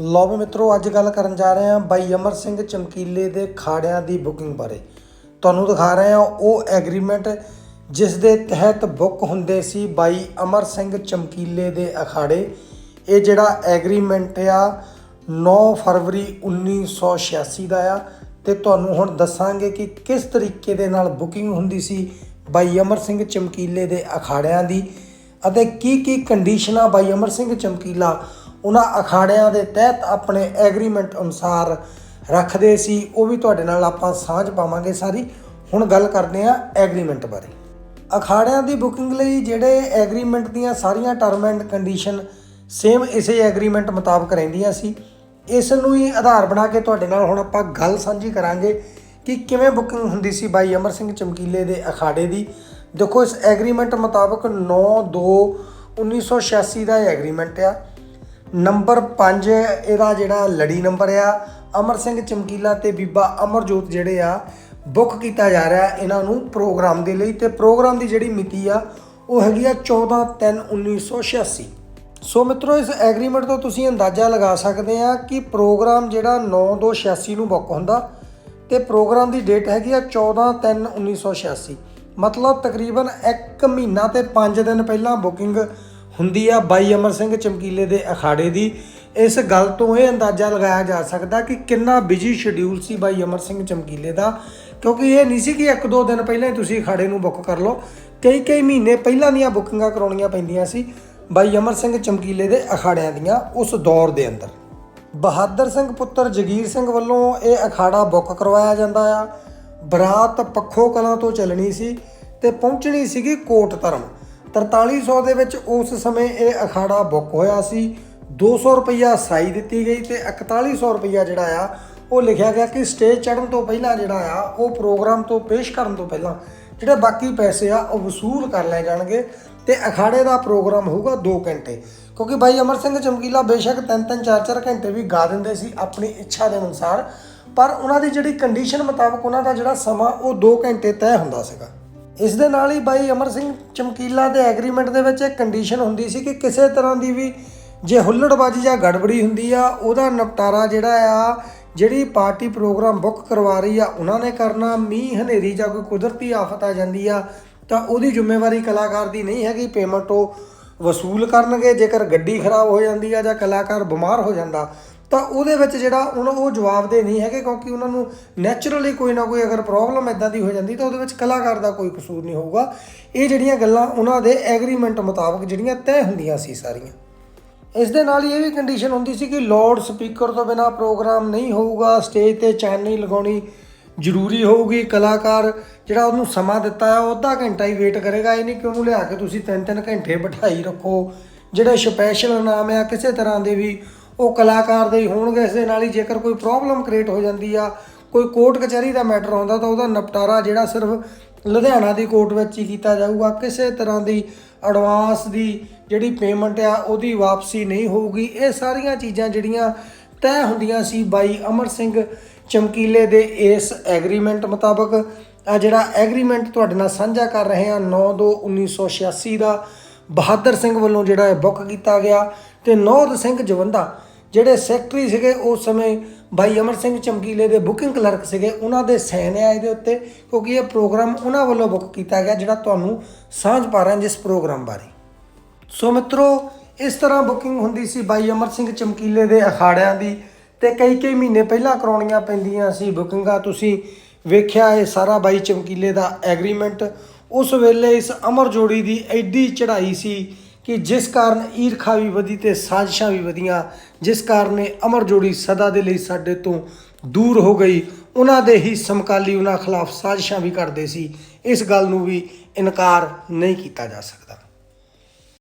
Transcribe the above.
ਲਓ ਵੀ ਮਿੱਤਰੋ, ਅੱਜ ਗੱਲ ਕਰਨ ਜਾ ਰਹੇ ਹਾਂ ਬਾਈ ਅਮਰ ਸਿੰਘ ਚਮਕੀਲੇ ਦੇ ਖਾੜਿਆਂ ਦੀ ਬੁਕਿੰਗ ਬਾਰੇ। ਤੁਹਾਨੂੰ ਦਿਖਾ ਰਹੇ ਹਾਂ ਉਹ ਐਗਰੀਮੈਂਟ ਜਿਸ ਦੇ ਤਹਿਤ ਬੁੱਕ ਹੁੰਦੇ ਸੀ ਬਾਈ ਅਮਰ ਸਿੰਘ ਚਮਕੀਲੇ ਦੇ ਅਖਾੜੇ। ਇਹ ਜਿਹੜਾ ਐਗਰੀਮੈਂਟ ਆ 9 ਫਰਵਰੀ 1986 ਦਾ ਆ। ਤੇ ਤੁਹਾਨੂੰ ਹੁਣ ਦੱਸਾਂਗੇ ਕਿ ਕਿਸ ਤਰੀਕੇ ਦੇ ਨਾਲ ਬੁਕਿੰਗ ਹੁੰਦੀ ਸੀ ਬਾਈ ਅਮਰ ਸਿੰਘ ਚਮਕੀਲੇ ਦੇ ਅਖਾੜਿਆਂ ਦੀ। ਅਤੇ ਕੀ ਕੀ ਕੰਡੀਸ਼ਨਾਂ ਬਾਈ ਅਮਰ ਸਿੰਘ ਚਮਕੀਲਾ? ਉਹਨਾਂ ਅਖਾੜਿਆਂ ਦੇ ਤਹਿਤ ਆਪਣੇ ਐਗਰੀਮੈਂਟ ਅਨੁਸਾਰ ਰੱਖਦੇ ਸੀ। ਉਹ ਵੀ ਤੁਹਾਡੇ ਨਾਲ ਆਪਾਂ ਸਾਂਝ ਪਾਵਾਂਗੇ ਸਾਰੀ। ਹੁਣ ਗੱਲ ਕਰਦੇ ਹਾਂ ਐਗਰੀਮੈਂਟ ਬਾਰੇ। ਅਖਾੜਿਆਂ ਦੀ ਬੁਕਿੰਗ ਲਈ ਜਿਹੜੇ ਐਗਰੀਮੈਂਟ ਦੀਆਂ ਸਾਰੀਆਂ ਟਰਮ ਐਂਡ ਕੰਡੀਸ਼ਨ ਸੇਮ ਇਸੇ ਐਗਰੀਮੈਂਟ ਮੁਤਾਬਕ ਰਹਿੰਦੀਆਂ ਸੀ। ਇਸ ਨੂੰ ਹੀ ਆਧਾਰ ਬਣਾ ਕੇ ਤੁਹਾਡੇ ਨਾਲ ਹੁਣ ਆਪਾਂ ਗੱਲ ਸਾਂਝੀ ਕਰਾਂਗੇ ਕਿ ਕਿਵੇਂ ਬੁਕਿੰਗ ਹੁੰਦੀ ਸੀ ਬਾਈ ਅਮਰ ਸਿੰਘ ਚਮਕੀਲੇ ਦੇ ਅਖਾੜੇ ਦੀ। ਦੇਖੋ, ਇਸ ਐਗਰੀਮੈਂਟ ਮੁਤਾਬਕ 9 2 1986 ਦਾ ਇਹ ਐਗਰੀਮੈਂਟ ਆ। ਨੰਬਰ 5 ਇਹਦਾ ਜਿਹੜਾ ਲੜੀ ਨੰਬਰ ਆ, ਅਮਰ ਸਿੰਘ ਚਮਕੀਲਾ ਤੇ ਬੀਬਾ ਅਮਰਜੋਤ ਜਿਹੜੇ ਆ, ਬੁੱਕ ਕੀਤਾ ਜਾ ਰਿਹਾ ਇਹਨਾਂ ਨੂੰ ਪ੍ਰੋਗਰਾਮ ਦੇ ਲਈ ਤੇ ਪ੍ਰੋਗਰਾਮ ਦੀ ਜਿਹੜੀ ਮਿਤੀ ਆ, ਉਹ ਹੈਗੀ ਆ 14 3 1986 ਸੋ ਮਿੱਤਰੋ, ਇਸ ਐਗਰੀਮੈਂਟ ਤੋਂ ਤੁਸੀਂ ਅੰਦਾਜ਼ਾ ਲਗਾ ਸਕਦੇ ਆ ਕਿ ਪ੍ਰੋਗਰਾਮ ਜਿਹੜਾ 9 2 86 ਨੂੰ ਬੁੱਕ ਹੁੰਦਾ ਤੇ ਪ੍ਰੋਗਰਾਮ ਦੀ ਡੇਟ ਹੈਗੀ ਆ 14 3 1986 ਮਤਲਬ ਤਕਰੀਬਨ 1 ਮਹੀਨਾ ਤੇ 5 ਦਿਨ ਪਹਿਲਾਂ ਬੁਕਿੰਗ ਹੁੰਦੀ ਆ। ਬਾਈ ਅਮਰ ਸਿੰਘ ਚਮਕੀਲੇ ਦੇ ਅਖਾੜੇ ਦੀ ਇਸ ਗੱਲ ਤੋਂ ਇਹ ਅੰਦਾਜ਼ਾ ਲਗਾਇਆ ਜਾ ਸਕਦਾ ਕਿ ਕਿੰਨਾ ਬਿਜ਼ੀ ਸ਼ਡਿਊਲ ਸੀ ਬਾਈ ਅਮਰ ਸਿੰਘ ਚਮਕੀਲੇ ਦਾ। ਕਿਉਂਕਿ ਇਹ ਨਹੀਂ ਸੀ ਕਿ ਇੱਕ ਦੋ ਦਿਨ ਪਹਿਲਾਂ ਹੀ ਤੁਸੀਂ ਅਖਾੜੇ ਨੂੰ ਬੁੱਕ ਕਰ ਲਓ। ਕਈ ਕਈ ਮਹੀਨੇ ਪਹਿਲਾਂ ਦੀਆਂ ਬੁਕਿੰਗਾਂ ਕਰਾਉਣੀਆਂ ਪੈਂਦੀਆਂ ਸੀ ਬਾਈ ਅਮਰ ਸਿੰਘ ਚਮਕੀਲੇ ਦੇ ਅਖਾੜਿਆਂ ਦੀਆਂ ਉਸ ਦੌਰ ਦੇ ਅੰਦਰ। ਬਹਾਦਰ ਸਿੰਘ ਪੁੱਤਰ ਜਗੀਰ ਸਿੰਘ ਵੱਲੋਂ ਇਹ ਅਖਾੜਾ ਬੁੱਕ ਕਰਵਾਇਆ ਜਾਂਦਾ ਆ। ਬਰਾਤ ਪੱਖੋ ਕਲਾਂ ਤੋਂ ਚੱਲਣੀ ਸੀ ਤੇ ਪਹੁੰਚਣੀ ਸੀਗੀ ਕੋਟ ਧਰਮ। 4300 ਦੇ ਵਿੱਚ ਉਸ ਸਮੇਂ ਇਹ ਅਖਾੜਾ ਬੁੱਕ ਹੋਇਆ ਸੀ। 200 ਰੁਪਈਆ ਸਾਈ ਦਿੱਤੀ ਗਈ ਤੇ 4100 ਰੁਪਈਆ ਜਿਹੜਾ ਆ, ਉਹ ਲਿਖਿਆ ਗਿਆ ਕਿ ਸਟੇਜ ਚੜ੍ਹਨ ਤੋਂ ਪਹਿਲਾਂ ਜਿਹੜਾ ਆ, ਉਹ ਪ੍ਰੋਗਰਾਮ ਤੋਂ ਪੇਸ਼ ਕਰਨ ਤੋਂ ਪਹਿਲਾਂ ਜਿਹੜੇ ਬਾਕੀ ਪੈਸੇ ਆ, ਉਹ ਵਸੂਲ ਕਰ ਲਏ ਜਾਣਗੇ ਤੇ ਅਖਾੜੇ ਦਾ ਪ੍ਰੋਗਰਾਮ ਹੋਊਗਾ 2 ਘੰਟੇ। ਕਿਉਂਕਿ ਭਾਈ ਅਮਰ ਸਿੰਘ ਚਮਕੀਲਾ ਬੇਸ਼ੱਕ 3-3 4-4 ਘੰਟੇ ਵੀ ਗਾ ਦਿੰਦੇ ਸੀ ਆਪਣੀ ਇੱਛਾ ਦੇ ਅਨੁਸਾਰ, ਪਰ ਉਹਨਾਂ ਦੀ ਜਿਹੜੀ ਕੰਡੀਸ਼ਨ ਮੁਤਾਬਕ ਉਹਨਾਂ ਦਾ ਜਿਹੜਾ ਸਮਾਂ, ਉਹ 2 ਘੰਟੇ ਤੈਅ ਹੁੰਦਾ ਸੀਗਾ। ਇਸ ਦੇ ਨਾਲ ਹੀ ਬਾਈ ਅਮਰ ਸਿੰਘ ਚਮਕੀਲਾ ਦੇ ਐਗਰੀਮੈਂਟ ਦੇ ਵਿੱਚ ਇੱਕ ਕੰਡੀਸ਼ਨ ਹੁੰਦੀ ਸੀ ਕਿ ਕਿਸੇ ਤਰ੍ਹਾਂ ਦੀ ਵੀ ਜੇ ਹੁੱਲੜਬਾਜੀ ਜਾਂ ਗੜਬੜੀ ਹੁੰਦੀ ਆ, ਉਹਦਾ ਨਿਪਟਾਰਾ ਜਿਹੜਾ ਆ, ਜਿਹੜੀ ਪਾਰਟੀ ਪ੍ਰੋਗਰਾਮ ਬੁੱਕ ਕਰਵਾ ਰਹੀ ਆ, ਉਹਨਾਂ ਨੇ ਕਰਨਾ। ਮੀਂਹ, ਹਨੇਰੀ ਜਾਂ ਕੋਈ ਕੁਦਰਤੀ ਆਫਤ ਆ ਜਾਂਦੀ ਆ, ਤਾਂ ਉਹਦੀ ਜ਼ਿੰਮੇਵਾਰੀ ਕਲਾਕਾਰ ਦੀ ਨਹੀਂ ਹੈਗੀ। ਪੇਮੈਂਟ ਉਹ ਵਸੂਲ ਕਰਨਗੇ। ਜੇਕਰ ਗੱਡੀ ਖਰਾਬ ਹੋ ਜਾਂਦੀ ਆ ਜਾਂ ਕਲਾਕਾਰ ਬਿਮਾਰ ਹੋ ਜਾਂਦਾ ਤਾਂ ਉਹਦੇ ਵਿੱਚ ਜਿਹੜਾ ਉਹਨਾਂ ਉਹ ਜਵਾਬਦੇ ਨਹੀਂ ਹੈਗੇ ਕਿਉਂਕਿ ਉਹਨਾਂ ਨੂੰ ਨੇਚਰਲੀ ਕੋਈ ਨਾ ਕੋਈ ਅਗਰ ਪ੍ਰੋਬਲਮ ਇਦਾਂ ਦੀ ਹੋ ਜਾਂਦੀ ਤਾਂ ਉਹਦੇ ਵਿੱਚ ਕਲਾਕਾਰ ਦਾ ਕੋਈ ਕਸੂਰ ਨਹੀਂ ਹੋਊਗਾ। ਇਹ ਜਿਹੜੀਆਂ ਗੱਲਾਂ ਉਹਨਾਂ ਦੇ ਐਗਰੀਮੈਂਟ ਮੁਤਾਬਕ ਜਿਹੜੀਆਂ ਤੈਅ ਹੁੰਦੀਆਂ ਸੀ ਸਾਰੀਆਂ। ਇਸ ਦੇ ਨਾਲ ਹੀ ਇਹ ਵੀ ਕੰਡੀਸ਼ਨ ਹੁੰਦੀ ਸੀ ਕਿ ਲਾਊਡ ਸਪੀਕਰ ਤੋਂ ਬਿਨਾ ਪ੍ਰੋਗਰਾਮ ਨਹੀਂ ਹੋਊਗਾ ਸਟੇਜ ਤੇ ਚਾਨਣੀ ਲਗਾਉਣੀ ਜ਼ਰੂਰੀ ਹੋਊਗੀ। ਕਲਾਕਾਰ ਜਿਹੜਾ ਉਹਨੂੰ ਸਮਾਂ ਦਿੱਤਾ ਹੈ, ਉਹ ਅੱਧਾ ਘੰਟਾ ਹੀ ਵੇਟ ਕਰੇਗਾ। ਇਹ ਨਹੀਂ ਕਿ ਉਹਨੂੰ ਲਿਆ ਕੇ ਤੁਸੀਂ ਤਿੰਨ ਤਿੰਨ ਘੰਟੇ ਬਿਠਾਈ ਰੱਖੋ। ਜਿਹੜੇ ਸਪੈਸ਼ਲ ਨਾਮ ਆ, ਕਿਸੇ ਤਰ੍ਹਾਂ ਦੇ ਵੀ ਉਹ ਕਲਾਕਾਰ ਦੇ ਹੀ ਹੋਣਗੇ, ਇਸ ਦੇ ਨਾਲ ਹੀ ਜੇਕਰ ਕੋਈ ਪ੍ਰੋਬਲਮ ਕ੍ਰੀਏਟ ਹੋ ਜਾਂਦੀ ਆ, ਕੋਈ ਕੋਰਟ ਕਚਹਿਰੀ ਦਾ ਮੈਟਰ ਆਉਂਦਾ, ਤਾਂ ਉਹਦਾ ਨਿਪਟਾਰਾ ਜਿਹੜਾ ਸਿਰਫ ਲੁਧਿਆਣਾ ਦੀ ਕੋਰਟ ਵਿੱਚ ਹੀ ਕੀਤਾ ਜਾਊਗਾ। ਕਿਸੇ ਤਰ੍ਹਾਂ ਦੀ ਐਡਵਾਂਸ ਦੀ ਜਿਹੜੀ ਪੇਮੈਂਟ ਆ, ਉਹਦੀ ਵਾਪਸੀ ਨਹੀਂ ਹੋਊਗੀ। ਇਹ ਸਾਰੀਆਂ ਚੀਜ਼ਾਂ ਜਿਹੜੀਆਂ ਤੈਅ ਹੁੰਦੀਆਂ ਸੀ ਬਾਈ ਅਮਰ ਸਿੰਘ ਚਮਕੀਲੇ ਦੇ ਇਸ ਐਗਰੀਮੈਂਟ ਮੁਤਾਬਕ। ਆ ਜਿਹੜਾ ਐਗਰੀਮੈਂਟ ਤੁਹਾਡੇ ਨਾਲ ਸਾਂਝਾ ਕਰ ਰਹੇ ਹਾਂ 9/2/1986 ਦਾ ਬਹਾਦਰ ਸਿੰਘ ਵੱਲੋਂ ਜਿਹੜਾ ਇਹ ਬੁੱਕ ਕੀਤਾ ਗਿਆ। ਤੇ ਨੌਦ ਸਿੰਘ ਜਵੰਦਾ ਜਿਹੜੇ ਸੈਕਟਰੀ ਸੀਗੇ ਉਸ ਸਮੇਂ ਬਾਈ ਅਮਰ ਸਿੰਘ ਚਮਕੀਲੇ ਦੇ ਬੁਕਿੰਗ ਕਲਰਕ ਸੀਗੇ, ਉਹਨਾਂ ਦੇ ਸਾਈਨ ਆ ਇਹਦੇ ਉੱਤੇ, ਕਿਉਂਕਿ ਇਹ ਪ੍ਰੋਗਰਾਮ ਉਹਨਾਂ ਵੱਲੋਂ ਬੁੱਕ ਕੀਤਾ ਗਿਆ ਜਿਹੜਾ ਤੁਹਾਨੂੰ ਸਾਂਝ ਪਾ ਰਿਹਾ ਜਿਸ ਪ੍ਰੋਗਰਾਮ ਬਾਰੇ। ਸੋ ਮਿੱਤਰੋ, ਇਸ ਤਰ੍ਹਾਂ ਬੁਕਿੰਗ ਹੁੰਦੀ ਸੀ ਬਾਈ ਅਮਰ ਸਿੰਘ ਚਮਕੀਲੇ ਦੇ ਅਖਾੜਿਆਂ ਦੀ ਤੇ ਕਈ ਕਈ ਮਹੀਨੇ ਪਹਿਲਾਂ ਕਰਾਉਣੀਆਂ ਪੈਂਦੀਆਂ ਸੀ ਬੁਕਿੰਗਾਂ। ਤੁਸੀਂ ਵੇਖਿਆ ਇਹ ਸਾਰਾ ਬਾਈ ਚਮਕੀਲੇ ਦਾ ਐਗਰੀਮੈਂਟ। ਉਸ ਵੇਲੇ ਇਸ ਅਮਰ ਜੋੜੀ ਦੀ ਐਡੀ ਚੜ੍ਹਾਈ ਸੀ ਕਿ ਜਿਸ ਕਾਰਨ ਈਰਖਾ ਵੀ ਵਧੀ ਤੇ ਸਾਜ਼ਿਸ਼ਾਂ ਵੀ ਵਧੀਆਂ, ਜਿਸ ਕਾਰਨ ਅਮਰ ਜੋੜੀ ਸਦਾ ਦੇ ਲਈ ਸਾਡੇ ਤੋਂ ਦੂਰ ਹੋ ਗਈ, ਉਹਨਾਂ ਦੇ ਹੀ ਸਮਕਾਲੀ ਉਹਨਾਂ ਖਿਲਾਫ ਸਾਜ਼ਿਸ਼ਾਂ ਵੀ ਕਰਦੇ ਸੀ, ਇਸ ਗੱਲ ਨੂੰ ਵੀ ਇਨਕਾਰ ਨਹੀਂ ਕੀਤਾ ਜਾ ਸਕਦਾ।